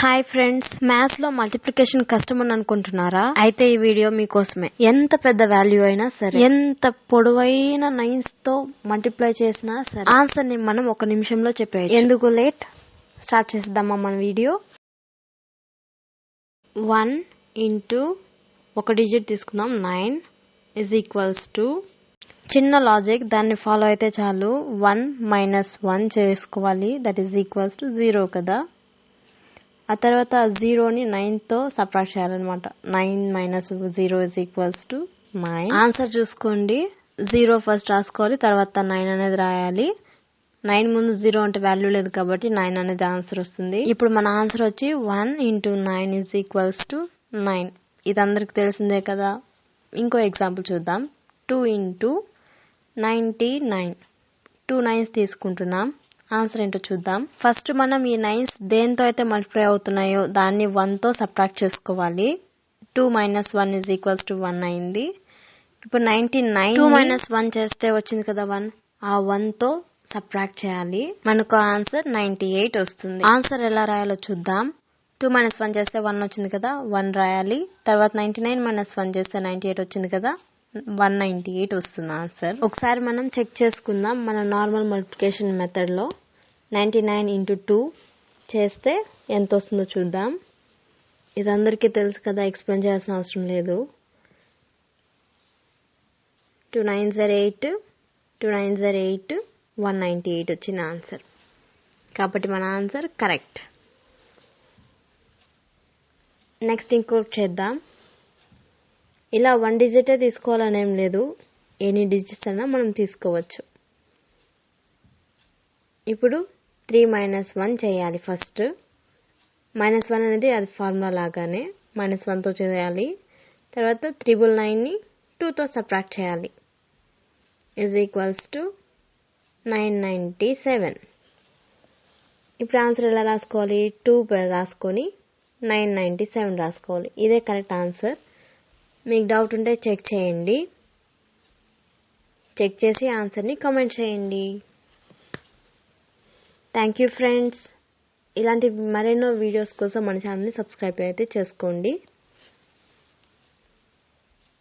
Hi friends మ్యాథ్స్లో multiplication కష్టం అని అనుకుంటున్నారా? అయితే ఈ వీడియో మీకోసమే. ఎంత పెద్ద వాల్యూ అయినా సరే ఎంత పొడవైన నైన్స్తో మల్టిప్లై చేసినా సరే ఆన్సర్ని మనం ఒక నిమిషంలో చెప్పేయచ్చు. ఎందుకు లేట్ స్టార్ట్ చేద్దామా మన వీడియో వన్ ఇంటూ ఒక డిజిట్ తీసుకుందాం. నైన్ ఇజ్ ఈక్వల్స్ టు చిన్న లాజిక్ దాన్ని ఫాలో అయితే చాలు. వన్ మైనస్ వన్ చేసుకోవాలి. That is equals to zero కదా. ఆ తర్వాత జీరోని నైన్తో సబ్ట్రాక్ట్ చేయాలన్నమాట. Nine minus zero is equals to nine answer చూసుకోండి. జీరో ఫస్ట్ రాసుకోవాలి తర్వాత నైన్ అనేది రాయాలి. నైన్ ముందు జీరో అంటే వాల్యూ లేదు కాబట్టి నైన్ అనేది ఆన్సర్ వస్తుంది. ఇప్పుడు మన ఆన్సర్ వచ్చి one into nine is equals to nine ఇది అందరికి తెలిసిందే కదా. ఇంకో ఎగ్జాంపుల్ చూద్దాం. Two into ninety nine two nines తీసుకుంటున్నాం. ఆన్సర్ ఏంటో చూద్దాం. ఫస్ట్ మనం ఈ నైన్స్ దేంతో అయితే మల్టిప్లై అవుతున్నాయో దాన్ని వన్తో సబ్ట్రాక్ట్ చేసుకోవాలి. Two minus one is equals to one అయింది. ఇప్పుడు ninety nine two minus one చేస్తే వచ్చింది కదా వన్ ఆ వన్తో సబ్ట్రాక్ట్ చేయాలి. మనకు ఆన్సర్ నైన్టీ ఎయిట్ వస్తుంది. ఆన్సర్ ఎలా రాయాలో చూద్దాం. టూ మైనస్ వన్ చేస్తే వన్ వచ్చింది కదా వన్ రాయాలి. తర్వాత నైన్టీ నైన్ మైనస్ వన్ చేస్తే నైన్టీ ఎయిట్ వచ్చింది కదా వన్ నైంటీ ఎయిట్ వస్తుంది ఆన్సర్ ఒకసారి మనం చెక్ చేసుకుందాం మన నార్మల్ మల్టిప్లికేషన్ మెథడ్లో నైంటీ నైన్ ఇంటూ టూ చేస్తే ఎంత వస్తుందో చూద్దాం. ఇది అందరికీ తెలుసు కదా ఎక్స్ప్లెయిన్ చేయాల్సిన అవసరం లేదు. టూ నైన్ జర్ ఎయిట్ టూ నైన్ జర్ ఎయిట్ వన్ నైంటీ ఎయిట్ వచ్చిన ఆన్సర్. కాబట్టి మన ఆన్సర్ కరెక్ట్. నెక్స్ట్ ఇంకోటి చేద్దాం. ఇలా వన్ డిజిటే తీసుకోవాలని ఏం లేదు. ఎనీ డిజిట్స్ అయినా మనం తీసుకోవచ్చు. ఇప్పుడు త్రీ మైనస్ వన్ చేయాలి ఫస్ట్. మైనస్ వన్ అనేది అది ఫార్ములా లాగానే మైనస్ వన్తో చేయాలి. తర్వాత త్రిబుల్ నైన్ని టూతో సబ్ట్రాక్ట్ చేయాలి. Is equals to nine ninety seven ఇప్పుడు ఆన్సర్ ఎలా రాసుకోవాలి? టూ రాసుకొని నైన్ నైంటీ సెవెన్ రాసుకోవాలి. ఇదే కరెక్ట్ ఆన్సర్. మీకు డౌట్ ఉంటే చెక్ చేయండి. చెక్ చేసి ఆన్సర్ని కామెంట్ చేయండి. థ్యాంక్ యూ ఫ్రెండ్స్ ఇలాంటి మరెన్నో వీడియోస్ కోసం మన ఛానల్ని సబ్స్క్రైబ్ అయితే చేసుకోండి.